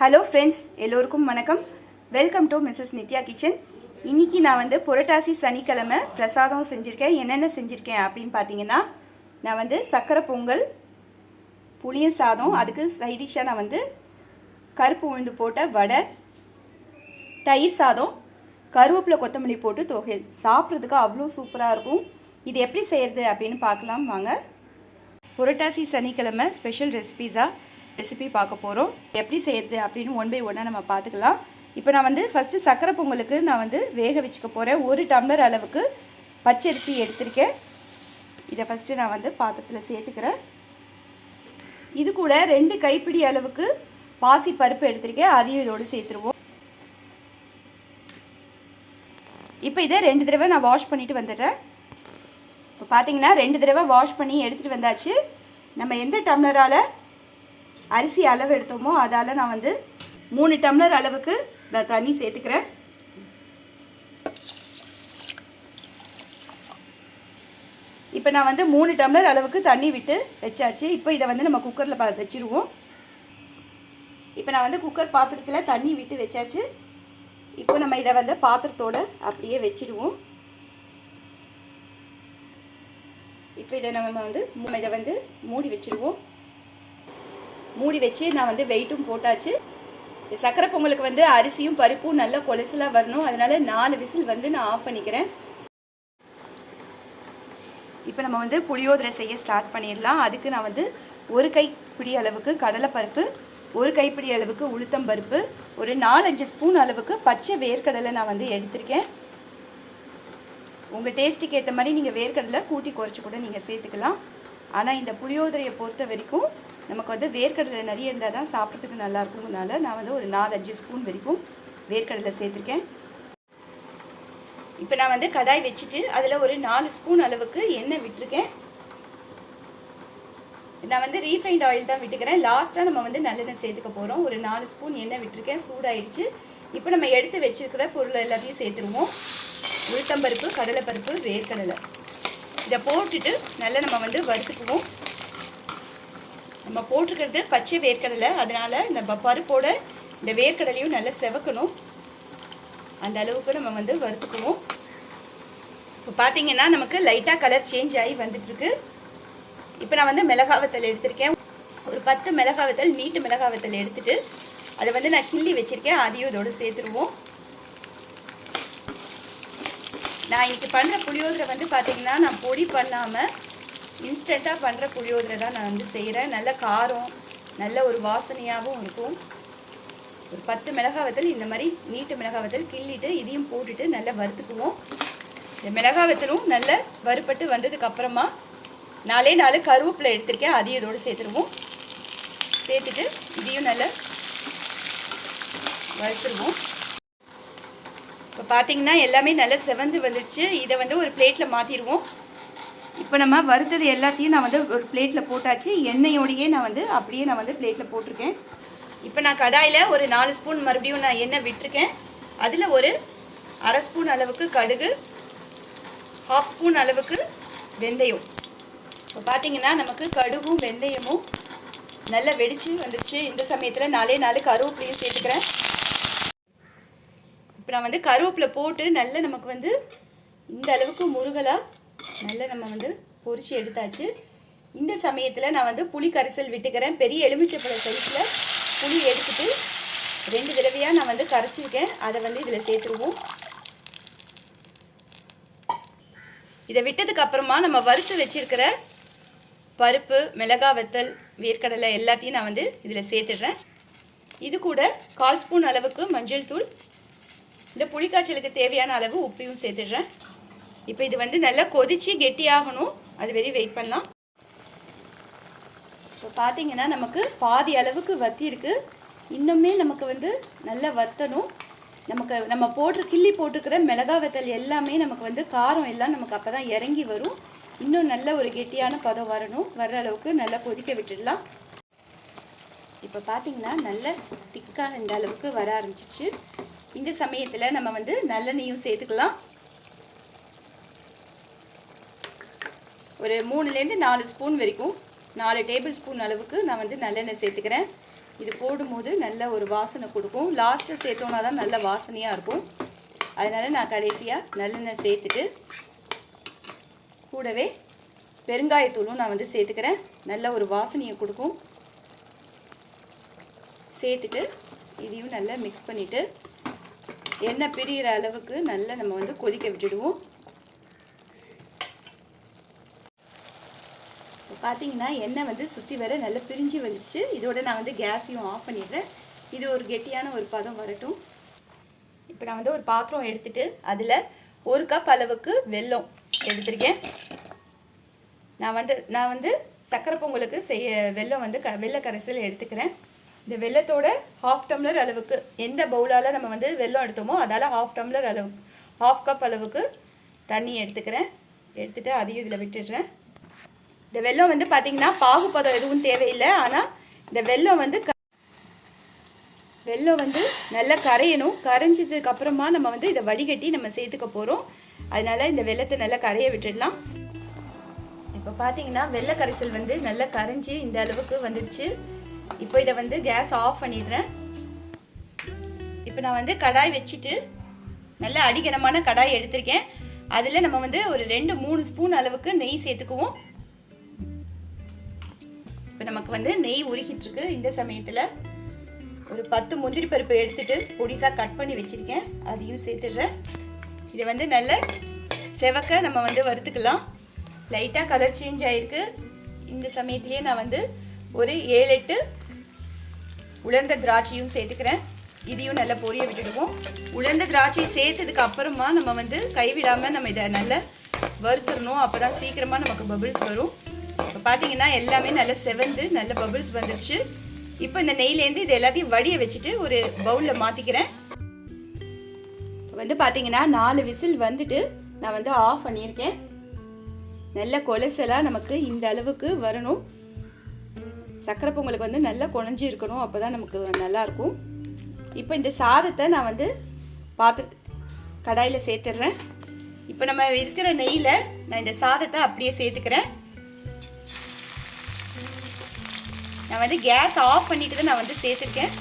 Hello friends எல்லோருக்கும் வணக்கம். Welcome to Mrs Nithya kitchen இன்னைக்கு நான் வந்து புரட்டாசி சனிக்கிழமை பிரசாதம் செஞ்சுருக்கேன். என்னென்ன செஞ்சுருக்கேன் அப்படின்னு பார்த்தீங்கன்னா நான் வந்து சக்கரை பொங்கல் புளிய சாதம் அதுக்கு சைடிஷாக நான் வந்து கருப்பு உளுந்து போட்ட வடை தயிர் சாதம் கருவேப்பிலை கொத்தமல்லி போட்டு தொகையல். சாப்பிட்றதுக்கு அவ்வளோ சூப்பராக இருக்கும். இது எப்படி செய்கிறது அப்படின்னு பார்க்கலாம் வாங்க. புரட்டாசி சனிக்கிழமை ஸ்பெஷல் ரெசிபீஸா ரெசிபி பார்க்க போகிறோம் எப்படி செய்கிறது அப்படின்னு ஒன் பை ஒன்னாக நம்ம பார்த்துக்கலாம். இப்போ நான் வந்து ஃபஸ்ட்டு சக்கரை பொங்கலுக்கு நான் வந்து வேக வச்சுக்க போகிறேன் ஒரு டம்ளர் அளவுக்கு பச்சரிசி எடுத்திருக்கேன். இதை ஃபஸ்ட்டு நான் வந்து பாத்திரத்தில் சேர்த்துக்கிறேன். இது கூட ரெண்டு கைப்பிடி அளவுக்கு பாசி பருப்பு எடுத்திருக்கேன். அதையும் இதோடு சேர்த்துருவோம். இப்போ இதை ரெண்டு தடவை நான் வாஷ் பண்ணிட்டு வந்துடுறேன். இப்போ பார்த்தீங்கன்னா ரெண்டு தடவை வாஷ் பண்ணி எடுத்துகிட்டு வந்தாச்சு. நம்ம எந்த டம்ளரால் அரிசி அளவு எடுத்தோமோ அதால் நான் வந்து மூணு டம்ளர் அளவுக்கு நான் தண்ணி சேர்த்துக்கிறேன். இப்போ நான் வந்து மூணு டம்ளர் அளவுக்கு தண்ணி விட்டு வச்சாச்சு. இப்போ இதை வந்து நம்ம குக்கரில் பா வச்சுருவோம். இப்போ நான் வந்து குக்கர் பாத்திரத்தில் தண்ணி விட்டு வச்சாச்சு. இப்போ நம்ம இதை வந்து பாத்திரத்தோட அப்படியே வச்சிடுவோம் இப்போ இதை நம்ம வந்து இதை வந்து மூடி வச்சுருவோம். மூடி வச்சு நான் வந்து வெயிட்டும் போட்டாச்சு. சக்கரை பொங்கலுக்கு வந்து அரிசியும் பருப்பும் நல்ல கொலசலாக வரணும். அதனால் நாலு விசில் வந்து நான் ஆஃப் பண்ணிக்கிறேன். இப்போ நம்ம வந்து புளியோதரை செய்ய ஸ்டார்ட் பண்ணிடலாம். அதுக்கு நான் வந்து ஒரு கைப்பிடி அளவுக்கு கடலைப்பருப்பு ஒரு கைப்பிடி அளவுக்கு உளுத்தம் பருப்பு ஒரு நாலஞ்சு ஸ்பூன் அளவுக்கு பச்சை வேர்க்கடலை நான் வந்து எடுத்திருக்கேன். உங்கள் டேஸ்ட்டுக்கு ஏற்ற மாதிரி நீங்கள் வேர்க்கடலை கூட்டி குறைச்சி கூட நீங்கள் சேர்த்துக்கலாம். ஆனால் இந்த புளியோதரையை பொறுத்த வரைக்கும் நமக்கு வந்து வேர்க்கடலை நிறைய இருந்தால் தான் சாப்பிட்றதுக்கு நல்லா இருக்கும்னால நான் வந்து ஒரு நாலஞ்சு ஸ்பூன் வரைக்கும் வேர்க்கடலை சேர்த்துருக்கேன். இப்போ நான் வந்து கடாய் வச்சுட்டு அதில் ஒரு நாலு ஸ்பூன் அளவுக்கு எண்ணெய் விட்டுருக்கேன். நான் வந்து ரீஃபைண்ட் ஆயில் தான் விட்டுக்கிறேன். லாஸ்ட்டாக நம்ம வந்து நல்லெண்ணெய் சேர்த்துக்க போகிறோம். ஒரு நாலு ஸ்பூன் எண்ணெய் விட்டுருக்கேன். சூடாயிடுச்சு. இப்போ நம்ம எடுத்து வச்சுருக்கிற பொருள் எல்லாத்தையும் சேர்த்துருவோம். உளுத்தம்பருப்பு கடலைப்பருப்பு வேர்க்கடலை. இதை போட்டுட்டு நல்லா நம்ம வந்து வறுத்துக்குவோம். நம்ம போட்டிருக்கிறது பச்சை வேர்க்கடலை. அதனால் இந்த பருப்போட இந்த வேர்க்கடலையும் நல்லா செவக்கணும். அந்த அளவுக்கு நம்ம வந்து வறுத்துக்குவோம். இப்போ பார்த்தீங்கன்னா நமக்கு லைட்டாக கலர் சேஞ்ச் ஆகி வந்துட்டுருக்கு. இப்போ நான் வந்து மிளகாவத்தல் எடுத்திருக்கேன். ஒரு பத்து மிளகாவத்தல் நீட்டு மிளகாவத்தல் எடுத்துகிட்டு அதை வந்து நான் கிள்ளி வச்சுருக்கேன். அதையும் இதோடு சேர்த்துருவோம். நான் இன்றைக்கி பண்ணுற புளியோதரை வந்து பார்த்தீங்கன்னா நான் பொடி பண்ணாமல் இன்ஸ்டண்ட்டாக பண்ணுற புளியோதரை தான் நான் வந்து செய்கிறேன் நல்ல காரம் நல்ல ஒரு வாசனையாகவும் இருக்கும். ஒரு பத்து மிளகா வத்தல் இந்த மாதிரி நீட்டு மிளகா வத்தல் கிள்ளிட்டு இதையும் போட்டுட்டு நல்லா வறுத்துக்குவோம். இந்த மிளகா வத்தலும் நல்லா வறுப்பட்டு வந்ததுக்கப்புறமா நாலே நாலு கருவேப்பிலை எடுத்திருக்கேன். அதையும் இதோடு சேர்த்துருவோம். சேர்த்துட்டு இதையும் நல்லா வறுத்துருவோம். இப்போ பார்த்தீங்கன்னா எல்லாமே நல்லா செவந்து வந்துடுச்சு இதை வந்து ஒரு பிளேட்டில் மாற்றிடுவோம் இப்போ நம்ம வறுத்தது எல்லாத்தையும் நான் வந்து ஒரு பிளேட்டில் போட்டாச்சு. எண்ணெயோடையே நான் வந்து அப்படியே நான் வந்து பிளேட்டில் போட்டிருக்கேன். இப்போ நான் கடாயில் ஒரு நாலு ஸ்பூன் மறுபடியும் நான் எண்ணெய் விட்டுருக்கேன். அதில் ஒரு அரை ஸ்பூன் அளவுக்கு கடுகு ஹாஃப் ஸ்பூன் அளவுக்கு வெந்தயம். இப்போ பார்த்தீங்கன்னா நமக்கு கடுகும் வெந்தயமும் நல்லா வெடிச்சு வந்துச்சு. இந்த சமயத்தில் நாலே நாலு கருவேப்பிலையும் சேர்த்துக்கிறேன். இப்போ நான் வந்து கருவேப்பிலை போட்டு நல்லா நமக்கு வந்து இந்த அளவுக்கு முருகலாக நல்லா நம்ம வந்து பொரிச்சு எடுத்தாச்சு. இந்த சமயத்தில் நான் வந்து புளி கரைசல் விட்டுக்கிறேன். பெரிய எலுமிச்சப்பழ சைஸில் புளி எடுத்துட்டு ரெண்டு தடவையாக நான் வந்து கரைச்சிருக்கேன். அதை வந்து இதில் சேர்த்துருவோம். இதை விட்டதுக்கு அப்புறமா நம்ம வறுத்து வச்சிருக்கிற பருப்பு மிளகா வத்தல் வேர்க்கடலை எல்லாத்தையும் நான் வந்து இதில் சேர்த்துடுறேன். இது கூட கால் ஸ்பூன் அளவுக்கு மஞ்சள் தூள். இந்த புளிக்காய்ச்சலுக்கு தேவையான அளவு உப்பையும் சேர்த்துடுறேன். இப்போ இது வந்து நல்லா கொதித்து கெட்டியாகணும். அது வரையும் வெயிட் பண்ணலாம். இப்போ பார்த்தீங்கன்னா நமக்கு பாதி அளவுக்கு வத்திருக்கு இன்னுமே நமக்கு வந்து நல்லா வத்தணும். நமக்கு நம்ம போட்டு கிள்ளி போட்டுருக்கிற மிளகா வத்தல் எல்லாமே நமக்கு வந்து காரம் எல்லாம் நமக்கு அப்போ தான் இறங்கி வரும். இன்னும் நல்ல ஒரு கெட்டியான பதம் வரணும். வர்ற அளவுக்கு நல்லா கொதிக்க விட்டுடலாம். இப்போ பார்த்தீங்கன்னா நல்ல திக்கான இந்த அளவுக்கு வர ஆரம்பிச்சிச்சு இந்த சமயத்தில் நம்ம வந்து நல்லெண்ணெயும் சேர்த்துக்கலாம். ஒரு மூணுலேருந்து நாலு ஸ்பூன் வரைக்கும் நாலு டேபிள் ஸ்பூன் அளவுக்கு நான் வந்து நல்லெண்ணெய் சேர்த்துக்கிறேன். இது போடும்போது நல்ல ஒரு வாசனை கொடுக்கும். லாஸ்ட்டில் சேர்த்தோன்னா தான் நல்ல வாசனையாக இருக்கும். அதனால் நான் கடைசியாக நல்லெண்ணெய் சேர்த்துட்டு கூடவே பெருங்காயத்தூளும் நான் வந்து சேர்த்துக்கிறேன். நல்ல ஒரு வாசனையை கொடுக்கும். சேர்த்துட்டு இதையும் நல்லா மிக்ஸ் பண்ணிவிட்டு எண்ணெய் பிரிகிற அளவுக்கு நல்லா நம்ம வந்து கொதிக்க விட்டுடுவோம். பார்த்தீங்கன்னா எண்ணெய் வந்து சுற்றி வர நல்லா பிரிஞ்சு வந்துச்சு. இதோட நான் வந்து கேஸையும் ஆஃப் பண்ணிடுறேன். இது ஒரு கெட்டியான ஒரு பதம் வரட்டும். இப்போ நான் வந்து ஒரு பாத்திரம் எடுத்துகிட்டு அதில் ஒரு கப் அளவுக்கு வெல்லம் எடுத்திருக்கேன். நான் வந்து நான் வந்து சக்கரை பொங்கலுக்கு செய்ய வெல்லம் வந்து க வெள்ளை கரைசல் எடுத்துக்கிறேன். இந்த வெள்ளத்தோட ஹாஃப் டம்ளர் அளவுக்கு எந்த பவுலால் நம்ம வந்து வெல்லம் எடுத்தோமோ அதால் ஹாஃப் டம்ளர் அளவுக்கு ஹாஃப் கப் அளவுக்கு தண்ணி எடுத்துக்கிறேன். எடுத்துகிட்டு அதையும் இதில் விட்டுடுறேன். இந்த வெல்லம் வந்து பார்த்திங்கன்னா பாகுபதம் எதுவும் தேவையில்லை. ஆனால் இந்த வெல்லம் வந்து க வெல்லம் வந்து நல்லா கரையணும். கரைஞ்சதுக்கு அப்புறமா நம்ம வந்து இதை வடிகட்டி நம்ம சேர்த்துக்க போகிறோம் அதனால இந்த வெள்ளத்தை நல்லா கரைய விட்டுடலாம். இப்போ பார்த்தீங்கன்னா வெள்ளை கரைசல் வந்து நல்லா கரைஞ்சி இந்த அளவுக்கு வந்துடுச்சு. இப்போ இதை வந்து கேஸ் ஆஃப் பண்ணிடுறேன். இப்போ நான் வந்து கடாய் வச்சுட்டு நல்ல அடிகனமான கடாய் எடுத்திருக்கேன். அதில் நம்ம வந்து ஒரு ரெண்டு மூணு ஸ்பூன் அளவுக்கு நெய் சேர்த்துக்குவோம். இப்போ நமக்கு வந்து நெய் உருக்கிட்டு இருக்கு இந்த சமயத்தில் ஒரு பத்து முந்திரி பருப்பு எடுத்துட்டு பொடிசாக கட் பண்ணி வச்சுருக்கேன். அதையும் சேர்த்துடுறேன். இதை வந்து நல்ல செவக்க நம்ம வந்து வறுத்துக்கலாம். லைட்டாக கலர் சேஞ்ச் ஆகிருக்கு இந்த சமயத்துலேயே நான் வந்து ஒரு ஏழு எட்டு உலர்ந்த திராட்சையும் சேர்த்துக்கிறேன். இதையும் நல்லா பொரிய விட்டுடுவோம். உலர்ந்த திராட்சை சேர்த்ததுக்கு அப்புறமா நம்ம வந்து கைவிடாமல் நம்ம இதை நல்லா வறுத்துடணும். அப்போ தான் சீக்கிரமாக நமக்கு பபிள்ஸ் வரும். இப்போ பார்த்தீங்கன்னா எல்லாமே நல்லா செவந்து நல்ல பபுள்ஸ் வந்துருச்சு. இப்போ இந்த நெய்லேருந்து இது எல்லாத்தையும் வடிய வச்சுட்டு ஒரு பவுலில் மாற்றிக்கிறேன் வந்து பார்த்தீங்கன்னா நாலு விசில் வந்துட்டு நான் வந்து ஆஃப் பண்ணியிருக்கேன். நல்ல கொலசெல்லாம் நமக்கு இந்த அளவுக்கு வரணும். சக்கரை பொங்கலுக்கு வந்து நல்லா குழஞ்சி இருக்கணும் அப்போ தான் நமக்கு நல்லாயிருக்கும் இப்போ இந்த சாதத்தை நான் வந்து பாத்திர கடாயில் சேர்த்துடுறேன் இப்போ நம்ம இருக்கிற நெய்யில் நான் இந்த சாதத்தை அப்படியே சேர்த்துக்கிறேன். நான் வந்து கேஸ் ஆஃப் பண்ணிட்டு தான் நான் வந்து சேர்த்துருக்கேன்.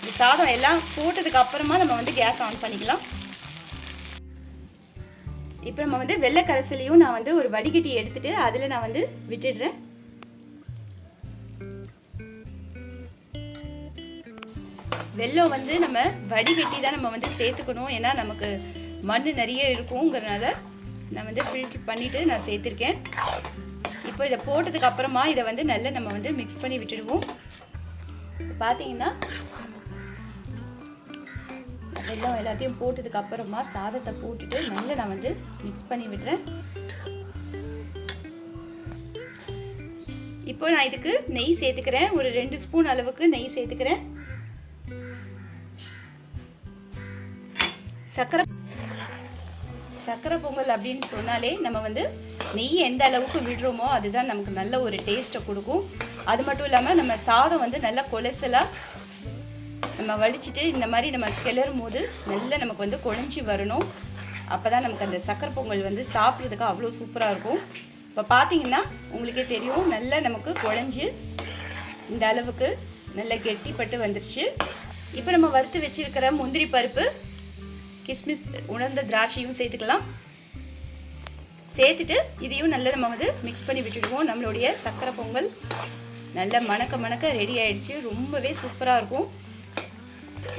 இந்த சாதம் எல்லாம் போட்டதுக்கு அப்புறமா நம்ம வந்து கேஸ் ஆன் பண்ணிக்கலாம். இப்போ நம்ம வந்து வெள்ளை கரைசலையும் நான் வந்து ஒரு வடிகட்டி எடுத்துட்டு அதில் நான் வந்து விட்டுடுறேன். வெள்ளம் வந்து நம்ம வடிகட்டி தான் நம்ம வந்து சேர்த்துக்கணும். ஏன்னா நமக்கு மண் நிறைய இருக்குங்கிறனால நான் வந்து ஃபில்ட்ரு பண்ணிவிட்டு நான் சேர்த்துருக்கேன். இப்போ இதை போட்டதுக்கு அப்புறமா இதை வந்து நல்லா நம்ம வந்து மிக்ஸ் பண்ணி விட்டுடுவோம். பார்த்தீங்கன்னா எல்லாம் எல்லாத்தையும் போட்டதுக்கு அப்புறமா சாதத்தை போட்டுட்டு நல்லா நான் வந்து மிக்ஸ் பண்ணி விடுறேன். இப்போ நான் இதுக்கு நெய் சேர்த்துக்கிறேன். ஒரு ரெண்டு ஸ்பூன் அளவுக்கு நெய் சேர்த்துக்கிறேன். சக்கரை சக்கரை பொங்கல் அப்படின்னு சொன்னாலே நம்ம வந்து நெய் எந்த அளவுக்கு விடுறோமோ அதுதான் நமக்கு நல்ல ஒரு டேஸ்ட்டை கொடுக்கும். அது மட்டும் இல்லாமல் நம்ம சாதம் வந்து நல்லா கொலசலாக நம்ம வடிச்சிட்டு இந்த மாதிரி நம்ம கிளறும் போது நல்லா நமக்கு வந்து குழஞ்சி வரணும். அப்போ தான் நமக்கு அந்த சக்கரை பொங்கல் வந்து சாப்பிட்றதுக்கு அவ்வளோ சூப்பராக இருக்கும். இப்போ பார்த்தீங்கன்னா உங்களுக்கே தெரியும் நல்லா நமக்கு குழஞ்சி இந்த அளவுக்கு நல்லா கெட்டிப்பட்டு வந்துருச்சு. இப்போ நம்ம வறுத்து வச்சிருக்கிற முந்திரி பருப்பு கிஸ்மிஸ் உணர்ந்த திராட்சையும் சேர்த்துக்கலாம். சேர்த்துட்டு இதையும் நல்லா நம்ம வந்து மிக்ஸ் பண்ணி விட்டுடுவோம். நம்மளுடைய சக்கரை பொங்கல் நல்லா மணக்க மணக்க ரெடி ஆயிடுச்சு. ரொம்பவே சூப்பராக இருக்கும்.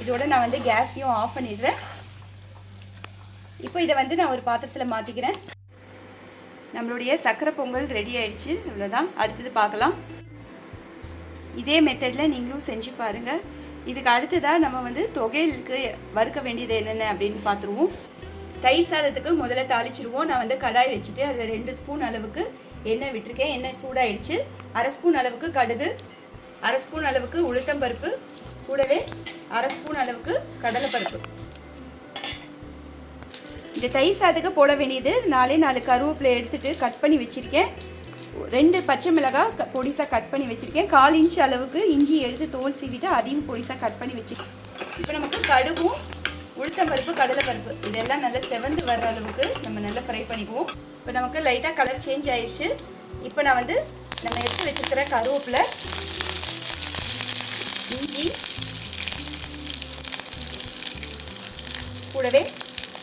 இதோட நான் வந்து கேஸையும் ஆஃப் பண்ணிடுறேன். இப்போ இதை வந்து நான் ஒரு பாத்திரத்தில் மாற்றிக்கிறேன் நம்மளுடைய சக்கரை பொங்கல் ரெடி ஆயிடுச்சு. இவ்வளோதான் அடுத்தது பார்க்கலாம். இதே மெத்தடில் நீங்களும் செஞ்சு பாருங்கள் இதுக்கு அடுத்ததாக நம்ம வந்து தொகையிலுக்கு வறுக்க வேண்டியது என்னென்ன அப்படின்னு பார்த்துருவோம். தயிர் சாதத்துக்கு முதல்ல தாளிச்சிருவோம். நான் வந்து கடாய் வச்சுட்டு அதில் ரெண்டு ஸ்பூன் அளவுக்கு எண்ணெய் விட்டுருக்கேன். எண்ணெய் சூடாயிடுச்சு. அரை ஸ்பூன் அளவுக்கு கடுகு அரை ஸ்பூன் அளவுக்கு உளுத்தம்பருப்பு கூடவே அரை ஸ்பூன் அளவுக்கு கடலைப்பருப்பு. இந்த தயிர் சாதத்துக்கு போட வேண்டியது நாலே நாலு கருவேப்பிலை எடுத்துட்டு கட் பண்ணி வச்சுருக்கேன். ரெண்டு பச்சை மிளகாய் பொடிசாக கட் பண்ணி வச்சுருக்கேன். கால் இன்ச் அளவுக்கு இஞ்சி எடுத்து தோல் சீவிட்டு அதையும் பொடிசாக கட் பண்ணி வச்சுருக்கேன். இப்போ நமக்கு கடுகும் உளுத்தம்பருப்பு கடலைப்பருப்பு இதெல்லாம் நல்லா செவந்து வர்ற அளவுக்கு நம்ம நல்லா ஃப்ரை பண்ணிக்குவோம். இப்போ நமக்கு லைட்டாக கலர் சேஞ்ச் ஆயிடுச்சு. இப்போ நான் வந்து நம்ம எடுத்து வச்சிருக்கிற கருவேப்பில் இஞ்சி கூடவே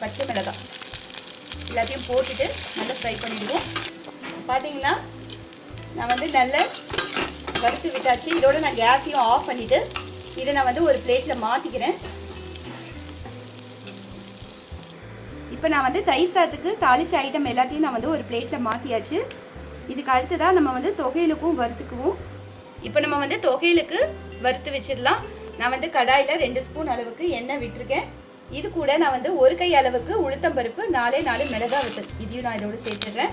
பச்சை மிளகாய். எல்லாத்தையும் போட்டுட்டு நல்லா ஃப்ரை பண்ணிடுவோம். பார்த்தீங்கன்னா நான் வந்து நல்ல வறுத்து விட்டாச்சு. இதோட நான் கேஸையும் ஆஃப் பண்ணிவிட்டு இதை நான் வந்து ஒரு பிளேட்டில் மாற்றிக்கிறேன் இப்போ நான் வந்து தயிர் சாதத்துக்கு தாளிச்ச ஐட்டம் எல்லாத்தையும் நான் வந்து ஒரு பிளேட்டில் மாற்றியாச்சு இதுக்கு அடுத்து தான் நம்ம வந்து தொகையிலுக்கும் வறுத்துக்குவோம். இப்போ நம்ம வந்து தொகையிலுக்கு வறுத்து வச்சிடலாம். நான் வந்து கடாயில் ரெண்டு ஸ்பூன் அளவுக்கு எண்ணெய் விட்டுருக்கேன். இது கூட நான் வந்து ஒரு கை அளவுக்கு உளுத்தம் பருப்பு நாலே நாலு மிளகா விட்டு இதையும் நான் இதோட சேர்த்துடுறேன்.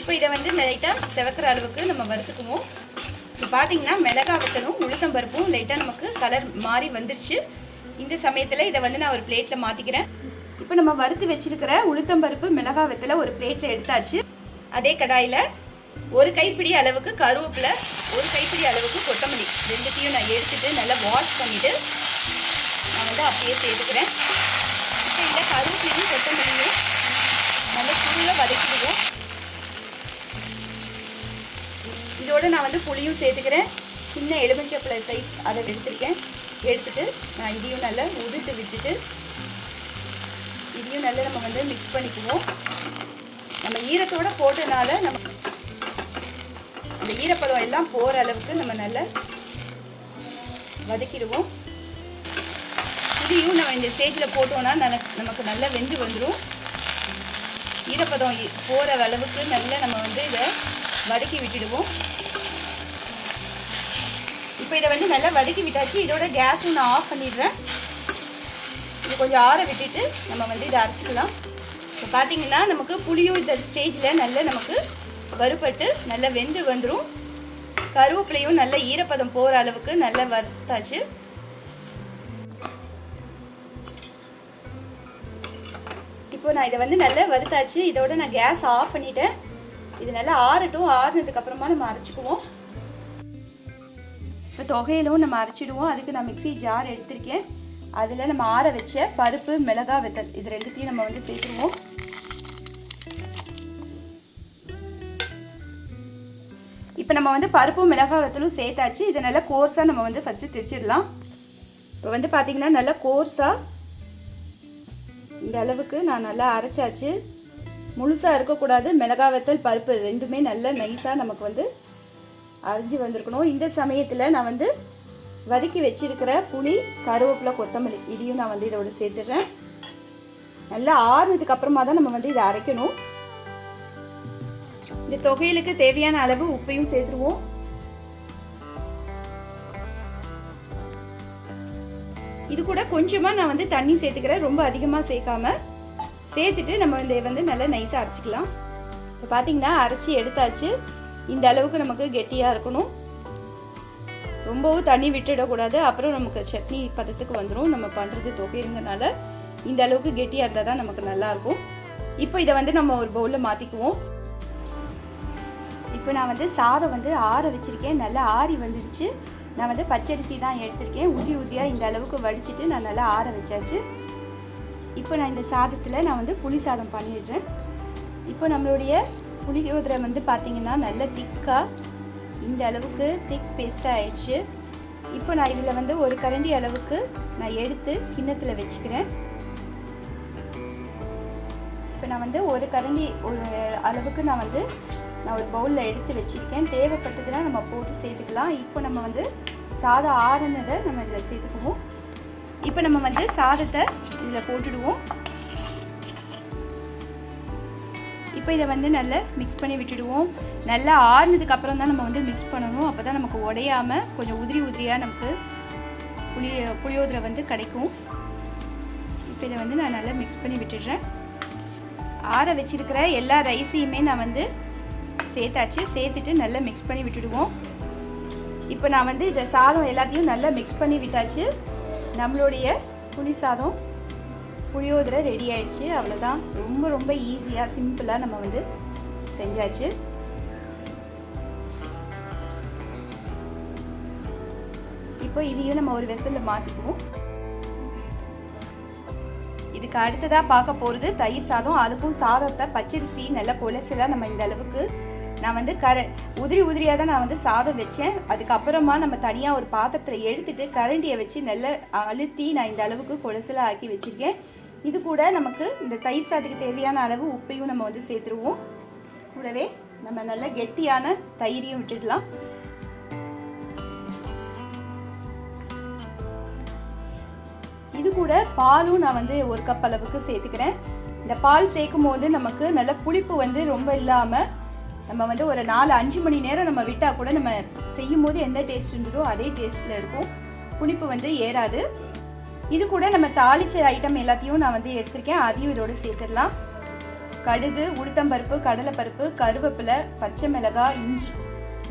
இப்போ இதை வந்து லைட்டாக செவக்கிற அளவுக்கு நம்ம வறுத்துக்குவோம். இப்போ பார்த்தீங்கன்னா மிளகா வத்தலும் உளுத்தம் பருப்பும் லைட்டாக நமக்கு கலர் மாறி வந்துருச்சு. இந்த சமயத்தில் இதை வந்து நான் ஒரு பிளேட்டில் மாற்றிக்கிறேன் இப்போ நம்ம வறுத்து வச்சிருக்கிற உளுத்தம் பருப்பு மிளகா வத்தலை ஒரு பிளேட்டில் எடுத்தாச்சு. அதே கடாயில் ஒரு கைப்பிடி அளவுக்கு கருவேப்பிலை ஒரு கைப்பிடி அளவுக்கு கொத்தமல்லி. ரெண்டுத்தையும் நான் எடுத்துட்டு நல்லா வாஷ் பண்ணிவிட்டு நான் வந்து அப்படியே சேர்த்துக்கிறேன். இப்போ இந்த கருவேப்பிலையும் கொத்தமல்லியும் நல்லா சுருள வதக்கிடுவோம். இதோட நான் வந்து புளியும் சேர்த்துக்கிறேன். சின்ன எலுமிச்சப்பழ சைஸ் அதை எடுத்திருக்கேன். எடுத்துட்டு நான் இதையும் நல்லா உதுத்து விட்டுட்டு இதையும் நல்லா நம்ம வந்து மிக்ஸ் பண்ணிக்குவோம். நம்ம ஈரத்தோட போட்டனால நம்ம அந்த ஈரப்பதம் எல்லாம் போகிற அளவுக்கு நம்ம நல்லா வதக்கிடுவோம். இதையும் நம்ம இந்த ஸ்டேஜில் போட்டோம்னா நமக்கு நல்லா வெந்து வந்துடும் ஈரப்பதம் போகிற அளவுக்கு நல்லா நம்ம வந்து இதை வதக்கி விட்டுடுவோம். இப்போ இதை வந்து நல்லா வதக்கி விட்டாச்சு. இதோட கேஸ் நான் ஆஃப் பண்ணிடுறேன். இது கொஞ்சம் ஆற விட்டுட்டு நம்ம வந்து இதை அரைச்சிக்கலாம். இப்போ பார்த்தீங்கன்னா நமக்கு புளியும் இந்த ஸ்டேஜில் நல்லா நமக்கு வறுபட்டு நல்லா வெந்து வந்துடும் கருவேப்பிலையும் நல்ல ஈரப்பதம் போகிற அளவுக்கு நல்லா வறுத்தாச்சு. இப்போ நான் இதை வந்து நல்லா வறுத்தாச்சு. இதோட நான் கேஸ் ஆஃப் பண்ணிட்டேன். இது நல்லா ஆறட்டும். ஆறுனதுக்கப்புறமா நம்ம அரைச்சிக்குவோம். இப்போ தொகையிலும் நம்ம அரைச்சிடுவோம். அதுக்கு நான் மிக்ஸி ஜார் எடுத்திருக்கேன். அதில் நம்ம ஆற வச்ச பருப்பு மிளகா வெத்தல் இது ரெண்டுத்தையும் நம்ம வந்து சேர்த்துருவோம். இப்போ நம்ம வந்து பருப்பும் மிளகாய் வெத்தலும் சேர்த்தாச்சு. இதை நல்லா கோர்ஸாக நம்ம வந்து ஃபஸ்ட்டு திரிச்சிடலாம். இப்போ வந்து பார்த்திங்கன்னா நல்லா கோர்ஸாக இந்த அளவுக்கு நான் நல்லா அரைச்சாச்சு. முழுசாக இருக்கக்கூடாது. மிளகாய் வெத்தல் பருப்பு ரெண்டுமே நல்லா நைஸாக நமக்கு வந்து அரிஞ்சு வந்திருக்கணும். இந்த சமயத்தில் நான் வந்து வதக்கி வச்சிருக்கிற புளி கருவேப்பிலை கொத்தமல்லி இதையும் நான் வந்து இதோட சேர்த்துடுறேன். நல்லா ஆறுனதுக்கு அப்புறமா தான் நம்ம வந்து இதை அரைக்கணும். இந்த தொகையிலுக்கு தேவையான அளவு உப்பையும் சேர்த்துருவோம். இது கூட கொஞ்சமாக நான் வந்து தண்ணி சேர்த்துக்கிறேன். ரொம்ப அதிகமாக சேர்க்காம சேர்த்துட்டு நம்ம இதை வந்து நல்லா நைஸாக அரைச்சிக்கலாம். இப்போ பார்த்தீங்கன்னா அரைச்சி எடுத்தாச்சு. இந்த அளவுக்கு நமக்கு கெட்டியாக இருக்கணும். ரொம்பவும் தண்ணி விட்டுடக்கூடாது. அப்புறம் நமக்கு சட்னி பதத்துக்கு வந்துடும் நம்ம பண்ணுறது தொகைங்கிறனால இந்த அளவுக்கு கெட்டியாக இருந்தால் தான் நமக்கு நல்லாயிருக்கும் இப்போ இதை வந்து நம்ம ஒரு பவுலில் மாற்றிக்குவோம் இப்போ நான் வந்து சாதம் வந்து ஆற வச்சுருக்கேன். நல்லா ஆறி வந்துடுச்சு நான் வந்து பச்சரிசி தான் எடுத்திருக்கேன். உதி உதியாக இந்த அளவுக்கு வடிச்சிட்டு நான் நல்லா ஆற வச்சாச்சு. இப்போ நான் இந்த சாதத்தில் நான் வந்து புளி சாதம் பண்ணிடுறேன். இப்போ நம்மளுடைய புளியோதரை வந்து பார்த்திங்கன்னா நல்ல திக்காக இந்த அளவுக்கு திக் பேஸ்ட்டாக ஆயிடுச்சு. இப்போ நான் இதில் வந்து ஒரு கரண்டி அளவுக்கு நான் எடுத்து கிண்ணத்தில் வச்சுக்கிறேன். இப்போ நான் வந்து ஒரு கரண்டி ஒரு அளவுக்கு நான் வந்து நான் ஒரு பவுலில் எடுத்து வச்சுருக்கேன். தேவைப்பட்டதுலாம் நம்ம போட்டு சேர்த்துக்கலாம். இப்போ நம்ம வந்து சாதம் ஆறுனதை நம்ம இதில் சேர்த்துக்குவோம். இப்போ நம்ம வந்து சாதத்தை இதில் போட்டுடுவோம். இப்போ இதை வந்து நல்லா மிக்ஸ் பண்ணி விட்டுடுவோம். நல்லா ஆறுனதுக்கப்புறம் தான் நம்ம வந்து மிக்ஸ் பண்ணணும். அப்போ தான் நமக்கு உடையாமல் கொஞ்சம் உதிரி உதிரியாக நமக்கு புளி புளியோதரை வந்து கிடைக்கும். இப்போ இதை வந்து நான் நல்லா மிக்ஸ் பண்ணி விட்டுடுறேன். ஆற வச்சிருக்கிற எல்லா ரைஸையுமே நான் வந்து சேர்த்தாச்சு. சேர்த்துட்டு நல்லா மிக்ஸ் பண்ணி விட்டுடுவோம். இப்போ நான் வந்து இந்த சாதம் எல்லாத்தையும் நல்லா மிக்ஸ் பண்ணி விட்டாச்சு. நம்மளுடைய புளி சாதம். புளியோதரை ரெடி ஆயிடுச்சு. அவ்வளோதான் ரொம்ப ரொம்ப ஈஸியாக சிம்பிளாக நம்ம வந்து செஞ்சாச்சு. இப்போ இதையும் நம்ம ஒரு வெசலில் மாற்றிக்குவோம் இதுக்கு அடுத்ததாக பார்க்க போகிறது தயிர் சாதம். அதுக்கும் சாதத்தை பச்சரிசி நல்லா கொலசலாக நம்ம இந்த அளவுக்கு நான் வந்து கர உதிரி உதிரியாக தான் நான் வந்து சாதம் வச்சேன். அதுக்கப்புறமா நம்ம தனியாக ஒரு பாத்திரத்தில் எடுத்துட்டு கரண்டியை வச்சு நல்லா அழுத்தி நான் இந்த அளவுக்கு கொலசலாக ஆக்கி வச்சுருக்கேன். இது கூட நமக்கு இந்த தயிர் சாதத்துக்கு தேவையான அளவு உப்பையும் நம்ம வந்து சேர்த்துருவோம். கூடவே நம்ம நல்ல கெட்டியான தயிரையும் விட்டுடலாம். இது கூட பாலும் நான் வந்து ஒரு கப் அளவுக்கு சேர்த்துக்கிறேன். இந்த பால் சேர்க்கும் போது நமக்கு நல்ல புளிப்பு வந்து ரொம்ப இல்லாமல் நம்ம வந்து ஒரு நாலு அஞ்சு மணி நேரம் நம்ம விட்டால் கூட நம்ம செய்யும் போது எந்த டேஸ்ட் இருந்ததோ அதே டேஸ்ட்டில் இருக்கும். புளிப்பு வந்து ஏறாது. இது கூட நம்ம தாளிச்ச ஐட்டம் எல்லாத்தையும் நான் வந்து எடுத்திருக்கேன். அதையும் இதோட சேர்த்துடலாம். கடுகு உளுத்தம்பருப்பு கடலைப்பருப்பு கருவேப்பிலை பச்சை மிளகாய் இஞ்சி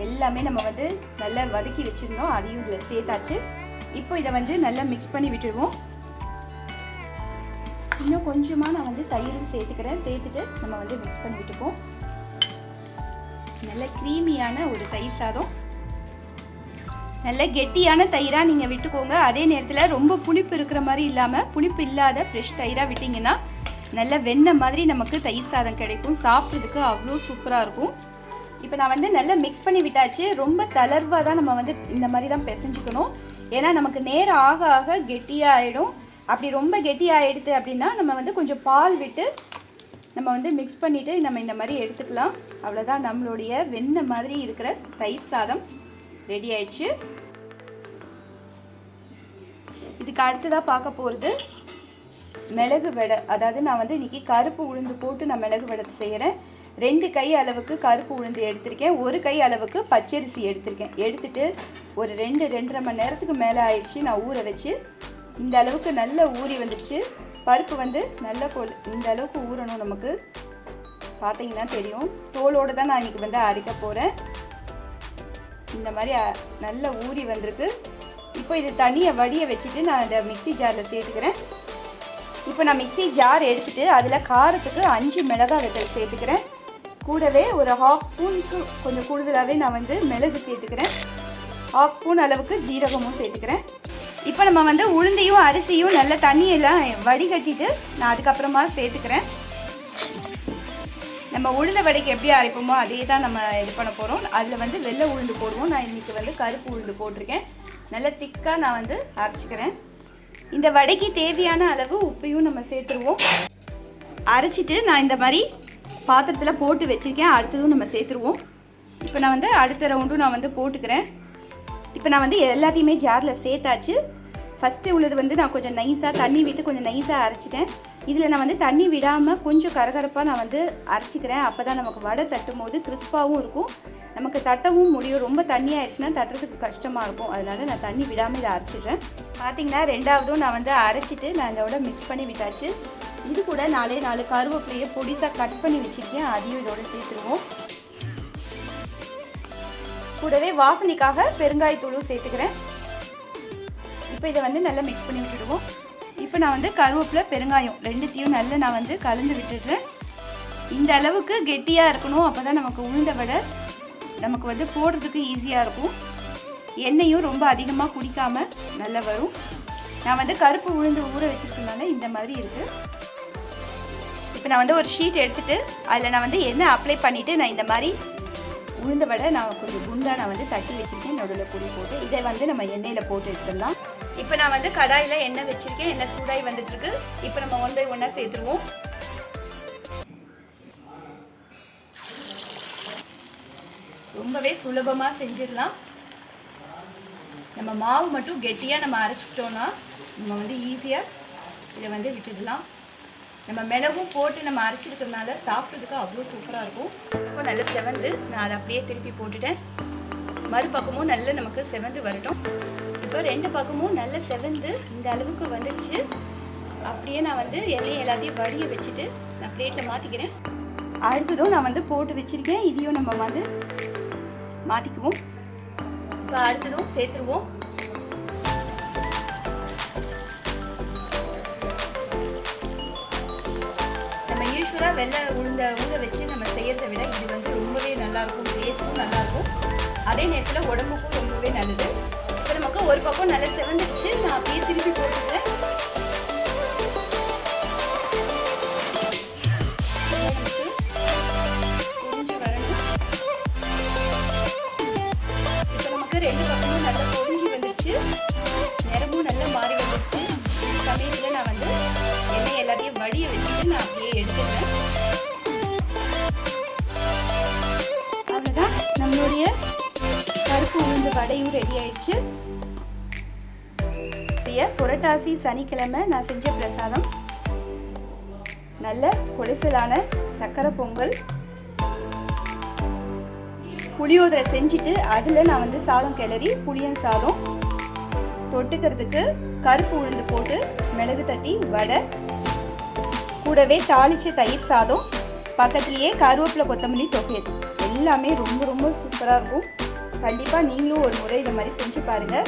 எல்லாமே நம்ம வந்து நல்லா வதக்கி வச்சிருந்தோம். அதையும் இதில் சேர்த்தாச்சு. இப்போ இதை வந்து நல்லா மிக்ஸ் பண்ணி விட்டுருவோம். இன்னும் கொஞ்சமாக நான் வந்து தயிரும் சேர்த்துக்கிறேன். சேர்த்துட்டு நம்ம வந்து மிக்ஸ் பண்ணி விட்டுப்போம். நல்ல க்ரீமியான ஒரு தயிர் சாதம். நல்ல கெட்டியான தயிராக நீங்கள் விட்டுக்கோங்க. அதே நேரத்தில் ரொம்ப புளிப்பு இருக்கிற மாதிரி இல்லாமல் புளிப்பு இல்லாத ஃப்ரெஷ் தயிராக விட்டிங்கன்னா நல்ல வெண்ணெய் மாதிரி நமக்கு தயிர் சாதம் கிடைக்கும். சாப்பிட்றதுக்கு அவ்வளோ சூப்பராக இருக்கும். இப்போ நான் வந்து நல்லா மிக்ஸ் பண்ணி விட்டாச்சு. ரொம்ப தளர்வாக தான் நம்ம வந்து இந்த மாதிரி தான் பிசைஞ்சுக்கணும். ஏன்னா நமக்கு நேரம் ஆக ஆக கெட்டியாக ஆகிடும் அப்படி ரொம்ப கெட்டியாகிடுது அப்படின்னா நம்ம வந்து கொஞ்சம் பால் விட்டு நம்ம வந்து மிக்ஸ் பண்ணிவிட்டு நம்ம இந்த மாதிரி எடுத்துக்கலாம். அவ்வளோதான் நம்மளுடைய வெண்ணெய் மாதிரி இருக்கிற தயிர் சாதம். ரெடி ஆயிடுச்சு. இதுக்கு அடுத்ததாக பார்க்க போகிறது மிளகு வடை. அதாவது நான் வந்து இன்றைக்கி கருப்பு உளுந்து போட்டு நான் மிளகு வடை செய்கிறேன் ரெண்டு கை அளவுக்கு கருப்பு உளுந்து எடுத்திருக்கேன். ஒரு கை அளவுக்கு பச்சரிசி எடுத்திருக்கேன். எடுத்துட்டு ஒரு ரெண்டு ரெண்டரை மணி நேரத்துக்கு மேலே ஆயிடுச்சு. நான் ஊற வச்சு இந்த அளவுக்கு நல்ல ஊறி வந்துச்சு பருப்பு வந்து நல்ல கொல் இந்த அளவுக்கு ஊறணும் நமக்கு. பார்த்தீங்கன்னா தெரியும். தோலோடு தான் நான் இன்றைக்கி வந்து அரைக்க போகிறேன் இந்த மாதிரி நல்லா நல்ல ஊறி வந்திருக்கு. இப்போ இது தனியை வடியை வச்சுட்டு நான் இந்த மிக்ஸி ஜாரில் சேர்த்துக்கிறேன். இப்போ நான் மிக்ஸி ஜார் எடுத்துகிட்டு அதில் காரத்துக்கு அஞ்சு மிளகாய் வெத்தல் சேர்த்துக்கிறேன். கூடவே ஒரு ஹாஃப் ஸ்பூனுக்கு கொஞ்சம் கூடுதலாகவே நான் வந்து மிளகு சேர்த்துக்கிறேன். ஹாஃப் ஸ்பூன் அளவுக்கு ஜீரகமும் சேர்த்துக்கிறேன். இப்போ நம்ம வந்து உளுந்தையும் அரிசியும் நல்ல தண்ணியெல்லாம் வடிகட்டிட்டு நான் அதுக்கப்புறமா சேர்த்துக்கிறேன். நம்ம உளுந்த வடைக்கு எப்படி அரைப்போமோ அதே தான் நம்ம இது பண்ண போகிறோம் அதில் வந்து வெள்ளை உளுந்து போடுவோம். நான் இன்றைக்கி வந்து கருப்பு உளுந்து போட்டிருக்கேன். நல்லா திக்காக நான் வந்து அரைச்சிக்கிறேன். இந்த வடைக்கு தேவையான அளவு உப்பையும் நம்ம சேர்த்துருவோம். அரைச்சிட்டு நான் இந்த மாதிரி பாத்திரத்தில் போட்டு வச்சுருக்கேன். அடுத்ததும் நம்ம சேர்த்துருவோம். இப்போ நான் வந்து அடுத்த ரவுண்டும் நான் வந்து போட்டுக்கிறேன். இப்போ நான் வந்து எல்லாத்தையுமே ஜாரில் சேர்த்தாச்சு. ஃபஸ்ட்டு உள்ளது வந்து நான் கொஞ்சம் நைஸாக தண்ணி விட்டு கொஞ்சம் நைஸாக அரைச்சிட்டேன். இதில் நான் வந்து தண்ணி விடாமல் கொஞ்சம் கரகரப்பாக நான் வந்து அரைச்சிக்கிறேன். அப்போ தான் நமக்கு வடை தட்டும் போது கிறிஸ்பாகவும் இருக்கும். நமக்கு தட்டவும் முடியும். ரொம்ப தண்ணி ஆயிடுச்சுன்னா தட்டுறதுக்கு கஷ்டமாக இருக்கும். அதனால நான் தண்ணி விடாமல் இதை அரைச்சிடுறேன். பார்த்திங்கன்னா ரெண்டாவதும் நான் வந்து அரைச்சிட்டு நான் இதோட மிக்ஸ் பண்ணி விட்டாச்சு. இது கூட நாலே நாலு கருவேப்பிலையை பொடிசாக கட் பண்ணி வச்சுருக்கேன். அதையும் இதோட சேர்த்துருவோம். கூடவே வாசனைக்காக பெருங்காயத்தூளும் சேர்த்துக்கிறேன். இப்போ இதை வந்து நல்லா மிக்ஸ் பண்ணி விட்டுடுவோம். இப்போ நான் வந்து கருவேப்பிலை பெருங்காயம் ரெண்டுத்தையும் நல்லா நான் வந்து கலந்து விட்டுடுறேன். இந்த அளவுக்கு கெட்டியாக இருக்கணும். அப்போ தான் நமக்கு உளுந்த வடை நமக்கு வந்து போடுறதுக்கு ஈஸியாக இருக்கும். எண்ணெயும் ரொம்ப அதிகமாக குடிக்காமல் நல்லா வரும். நான் வந்து கருப்பு உளுந்து ஊற வச்சுருக்கனால இந்த மாதிரி இருக்குது இப்போ நான் வந்து ஒரு ஷீட் எடுத்துகிட்டு அதில் நான் வந்து எண்ணெய் அப்ளை பண்ணிவிட்டு நான் இந்த மாதிரி உளுந்த வடை நான் கொஞ்சம் குண்டாக நான் வந்து தட்டி வச்சுருக்கேன். நடுவில் பொடி போட்டு இதை வந்து நம்ம எண்ணெயில் போட்டு எடுத்துடலாம். இப்போ நான் வந்து கடாயில் எண்ணெய் வச்சுருக்கேன். எண்ணெய் சூடாகி வந்துட்டுருக்கு. இப்போ நம்ம ஒன் பை ஒன்னாக சேர்த்துருவோம். ரொம்பவே சுலபமாக செஞ்சிடலாம். நம்ம மாவு மட்டும் கெட்டியாக நம்ம அரைச்சிக்கிட்டோன்னா நம்ம வந்து ஈஸியாக இதை வந்து விட்டுடலாம். நம்ம மிளகும் போட்டு நம்ம அரைச்சிருக்கிறதுனால சாப்பிட்றதுக்கு அவ்வளோ சூப்பராக இருக்கும். இப்போ நல்லா செவந்து நான் அதை அப்படியே திருப்பி போட்டுட்டேன். மறுபக்கமும் நல்ல நமக்கு செவந்து வரட்டும். இப்போ ரெண்டு பக்கமும் நல்ல செவந்து இந்த அளவுக்கு வந்துடுச்சு. அப்படியே நான் வந்து எண்ணெய் எல்லாத்தையும் வடிய வச்சுட்டு நான் பிளேட்டில் மாற்றிக்கிறேன் அடுத்ததும் நான் வந்து போட்டு வச்சுருக்கேன். இதையும் நம்ம வந்து மாற்றிக்குவோம் இப்போ அடுத்ததும் சேர்த்துருவோம். நம்ம யூஸ்வலாக வெள்ளை உளுந்த ஊற வச்சு நம்ம செய்யறதை விட இது வந்து ரொம்பவே நல்லாயிருக்கும் டேஸ்ட்டும் நல்லாயிருக்கும் அதே நேரத்தில் உடம்புக்கும் ரொம்பவே நல்லது. இன்னொரு பக்கம் ஒரு பக்கம் நல்லா செவந்துருச்சு. நான் அப்படியே திருப்பி போட்டுக்கிறேன். ரெண்டு நல்லா மாறி வந்துருச்சு. சமையலில் நான் வந்து எண்ணெய் எல்லாத்தையும் வடிய வச்சுட்டு நான் அப்படியே எடுத்துக்கிறேன். நம்மளுடைய பருப்பு உளுந்து வடையும் ரெடி ஆயிடுச்சு. இன்றைய புரட்டாசி சனிக்கிழமை நான் செஞ்ச பிரசாதம். நல்ல கொலைசலான சக்கரை பொங்கல். புளியோதரை செஞ்சுட்டு அதில் நான் வந்து சாதம் கிளறி புளியன் சாதம் தொட்டுக்கிறதுக்கு கருப்பு உளுந்து போட்டு மிளகு தட்டி வடை கூடவே தாளிச்ச தயிர் சாதம் பக்கத்துலேயே கருவேப்பிலை கொத்தமல்லி தொகையல் எல்லாமே ரொம்ப ரொம்ப சூப்பராக இருக்கும். கண்டிப்பாக நீங்களும் ஒரு முறை இந்த மாதிரி செஞ்சு பாருங்கள்